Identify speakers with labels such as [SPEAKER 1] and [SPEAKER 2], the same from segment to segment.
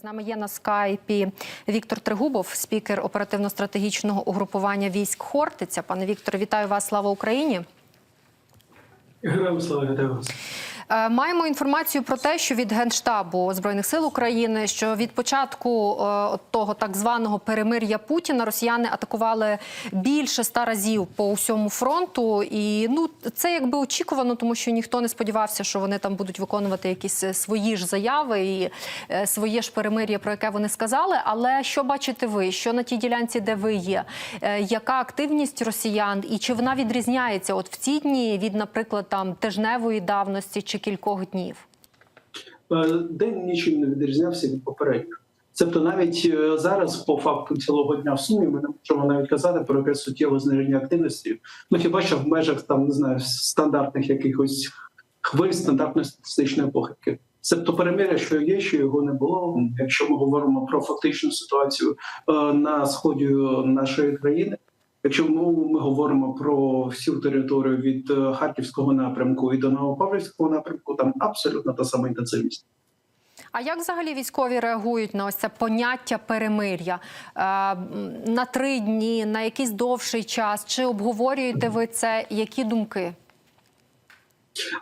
[SPEAKER 1] З нами є на скайпі Віктор Тригубов, спікер оперативно-стратегічного угрупування військ Хортиця. Пане Вікторе, вітаю вас! Слава Україні!
[SPEAKER 2] Героям слава вітаю вас.
[SPEAKER 1] Е, Маємо інформацію про те, що від Генштабу Збройних сил України, що від початку е, того так званого перемир'я Путіна росіяни атакували більше ста разів по усьому фронту. І ну це якби очікувано, тому що ніхто не сподівався, що вони там будуть виконувати якісь е, свої ж заяви і своє ж перемир'я, про яке вони сказали. Але що бачите ви? Що на тій ділянці, де ви є? Яка активність росіян, і чи вона відрізняється от в ці дні від, наприклад, там тижневої давності чи кількох днів?
[SPEAKER 2] Е, День нічим не відрізнявся від попередніх. Тобто навіть е, зараз, по факту цілого дня в сумі, ми не можемо навіть казати про якесь суттєве зниження активності. Ну хіба що в межах там не знаю стандартних якихось хвиль стандартної статистичної похибки. Тобто перемиря, що є, що його не було. Якщо ми говоримо про фактичну ситуацію е, на сході нашої країни. Якщо ми, ми говоримо про всю територію від е, харківського напрямку і до Новопавлівського напрямку, там абсолютно та сама інтенсивність.
[SPEAKER 1] А як взагалі військові реагують на ось це поняття перемир'я Е, на три дні, на якийсь довший час? Чи обговорюєте ви це? Які думки?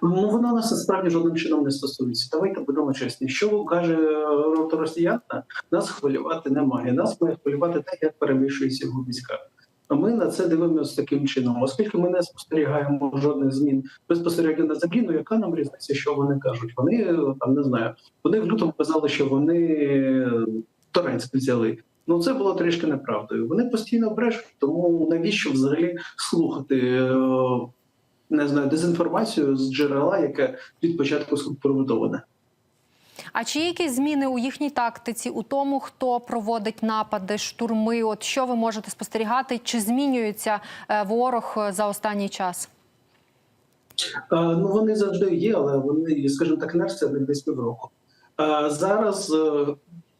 [SPEAKER 2] Ну воно нас насправді жодним чином не стосується. Давайте будемо чесні. Що каже росіян, нас хвилювати немає. Нас має хвилювати те, як перемішується його війська. Ми на це дивимося таким чином, оскільки ми не спостерігаємо жодних змін безпосередньо на землі. Ну яка нам різниця, що вони кажуть? Вони там не знаю. Вони в лютому казали, що вони Торецьк взяли. Ну це було трішки неправдою. Вони постійно брешуть, тому навіщо взагалі слухати? е, Не знаю, дезінформацію з джерела, яке від початку скомпрометоване.
[SPEAKER 1] А чи є якісь зміни у їхній тактиці, у тому, хто проводить напади, штурми? От що ви можете спостерігати? Чи змінюється е, ворог е, за останній час?
[SPEAKER 2] Е, Ну вони завжди є, але вони, скажімо так, інерція не десь півроку. Зараз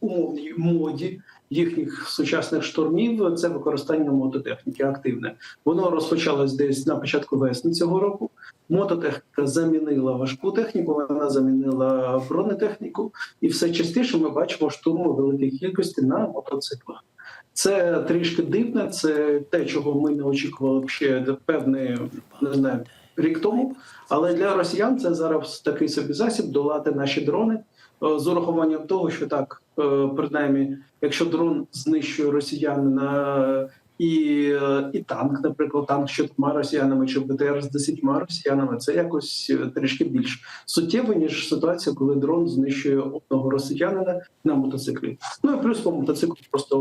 [SPEAKER 2] е, у мовній моді їхніх сучасних штурмів це використання мототехніки активне. Воно розпочалось десь на початку весни цього року. Мототехніка замінила важку техніку, вона замінила бронетехніку, і все частіше ми бачимо штурми великої кількості на мотоциклах. Це трішки дивно, це те, чого ми не очікували ще певний, не знаю, рік тому. Але для росіян це зараз такий собі засіб долати наші дрони з урахуванням того, що так, е, принаймні, якщо дрон знищує росіянина і, е, і танк, наприклад, танк з чотирма росіянами чи БТР з десятьма росіянами, це якось е, трішки більш суттєво, ніж ситуація, коли дрон знищує одного росіянина на мотоциклі. Ну і плюс по мотоциклу просто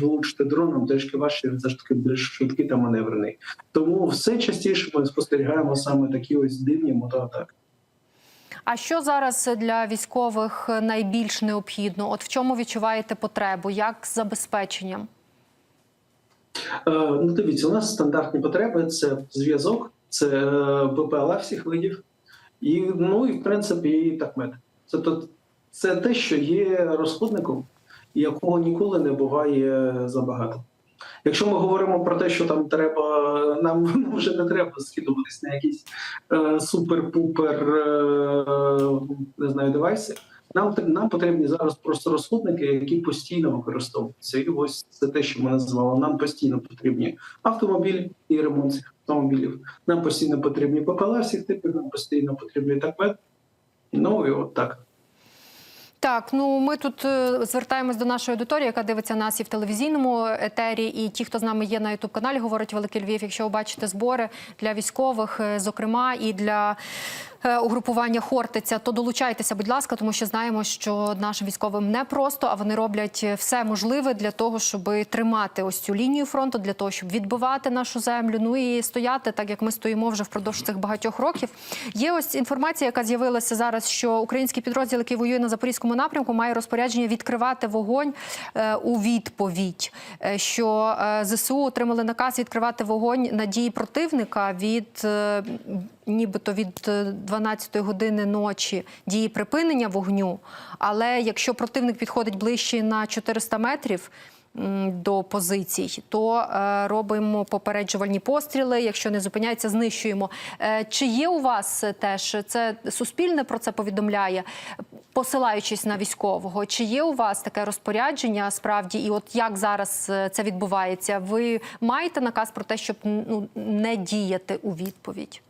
[SPEAKER 2] влучити дроном трішки важче, він таки більш швидкий та маневрений. Тому все частіше ми спостерігаємо саме такі ось дивні мотоатаки.
[SPEAKER 1] А що зараз для військових найбільш необхідно? От в чому відчуваєте потребу? Як з забезпеченням?
[SPEAKER 2] Е, Ну, дивіться, у нас стандартні потреби це зв'язок, це е, БПЛА всіх видів, і ну і в принципі і такмет. Це то це те, що є розходником, якого ніколи не буває забагато. Якщо ми говоримо про те, що там треба, нам вже не треба скидуватись на якісь е, супер-пупер е, не знаю девайси. Нам нам потрібні зараз просто розходники, які постійно використовуються. І ось це те, що ми назвали. Нам постійно потрібні автомобілі і ремонт цих автомобілів. Нам постійно потрібні ППЛА всіх типів, нам постійно потрібні такмет. Ну і от так.
[SPEAKER 1] Так, ну ми тут е, звертаємось до нашої аудиторії, яка дивиться нас і в телевізійному етері, і ті, хто з нами є на ютуб каналі, говорить Великий Львів. Якщо ви бачите збори для військових, е, зокрема і для угрупування Хортиця, то долучайтеся, будь ласка, тому що знаємо, що нашим військовим не просто, а вони роблять все можливе для того, щоб тримати ось цю лінію фронту, для того, щоб відбивати нашу землю. Ну і стояти, так як ми стоїмо вже впродовж цих багатьох років. Є ось інформація, яка з'явилася зараз, що український підрозділ, який воює на запорізькому напрямку, має розпорядження відкривати вогонь е, у відповідь. Е, що е, ЗСУ отримали наказ відкривати вогонь на дії противника від. Е, Нібито від 12-ї години ночі дії припинення вогню. Але якщо противник підходить ближче на 400 метрів до позицій, то е, робимо попереджувальні постріли. Якщо не зупиняється, знищуємо. Е, чи є у вас теж це суспільне про це повідомляє? посилаючись на військового. Чи є у вас таке розпорядження справді, і от як зараз е, це відбувається? Ви маєте наказ про те, щоб ну, не діяти у відповідь?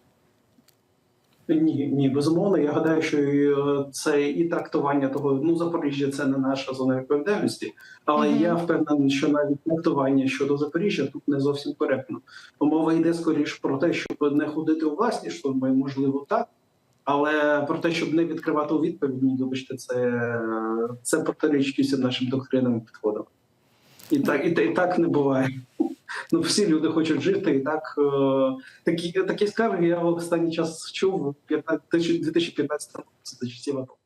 [SPEAKER 2] Ні, ні, безумовно. Я гадаю, що е, це і трактування того, ну Запоріжжя це не наша зона відповідальності, але
[SPEAKER 1] Мгм.
[SPEAKER 2] я впевнений, що навіть трактування щодо Запоріжжя тут не зовсім коректно. Мова йде скоріш про те, щоб не ходити у власні штурми, можливо, так. Але про те, щоб не відкривати у відповідь, ні, вибачте, це, це протирічить нашим доктринам підходам. І так, і, і так не буває ну всі люди хочуть жити. І так е, такі такі скарги я в останній час чув у 2015 році за часів АТО.